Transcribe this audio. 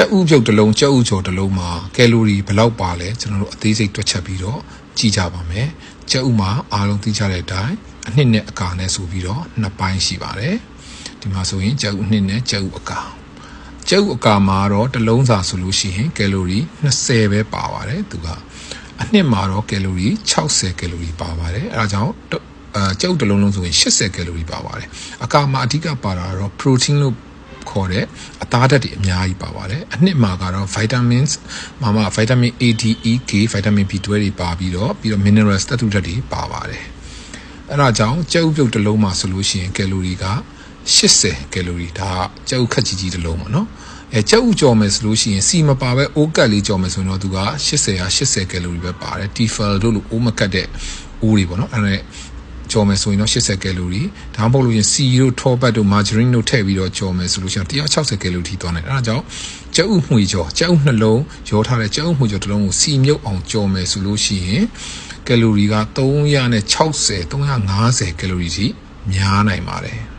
ကြက်ဥပြုတ်တစ်လုံးကြက်ဥကျော်တစ်လုံးမှာကယ်လိုရီဘယ်လောက်ပါလဲကျွန်တော်တို့အသေးစိတ်တွက်ချက်ပြီးတော့ကြည့်ကြပါမယ်ကြက်ဥမှာအားလုံးသိကြတဲ့အတိုင်းအနှစ်နဲ့အကာနဲ့ဆိုပြီးတော့နှစ်ပိုင်းရှိပါတယ်ဒီမှာဆိုရင်ကြက်ဥနှစ်နဲ့ကြက်ဥအကာကြက်ဥအကာမှာတော့တစ်လုံးစာဆိုလို့ရှိရင်ကယ်လိုရီ20ပဲပါပါတယ်သူကအနှစ်မှာတော့ကယ်လိုရီ60ကယ်လိုရီပါပါတယ်အဲဒါကြောင့်အဲကြက်ဥတစ်လုံးလုံးဆိုရင်80ကယ်လိုရီပါပါတယ်အကာမှာအဓိကပါတာတော့ protein လို့ ခေါ်တဲ့အသားဓာတ်တွေအများကြီးပါပါတယ်အနှစ်မှာကတော့ vitamins မှာမှ vitamin A D E K vitamin B12 တွေပါပြီးတော့ပြီးတော့ minerals သတ္တုဓာတ်တွေပါပါတယ်အဲ့ဒါကြောင့်ကြက်ဥပြုတ်တစ်လုံးမှာဆိုလို့ရှိရင်ကယ်လိုရီက80ကယ်လိုရီဒါကြက်ဥခက်ကြီးကြီးတစ်လုံးပေါ့နော်အဲကြက်ဥကြော်မယ်ဆိုလို့ရှိရင်စီမပါပဲအိုးကတ်လေးကြော်မယ်ဆိုရင်တော့သူက80ဟာ80ကယ်လိုရီပဲပါတယ် TFL တို့လိုအိုးမကတ်တဲ့အိုးတွေပေါ့နော်အဲ့ဒါ ကြော်မယ်ဆိုရင်တော့80ကယ်လိုရီဒါမှမဟုတ်လို့ရင်စီတို့ထောပတ်တို့မာဂျရင်းတို့ထည့်ပြီးတော့ကြော်မယ်ဆိုလို့ရှိရင်160ကယ်လိုရီထိသွားတယ်အဲဒါကြောင့်ကြက်ဥမှွေကြော်ကြက်ဥနှလုံးရောထားတဲ့ကြက်ဥမှွေကြော်တစ်လုံးကိုစီမြုပ်အောင်ကြော်မယ်ဆိုလို့ရှိရင်ကယ်လိုရီက360 350ကယ်လိုရီထိများနိုင်ပါတယ်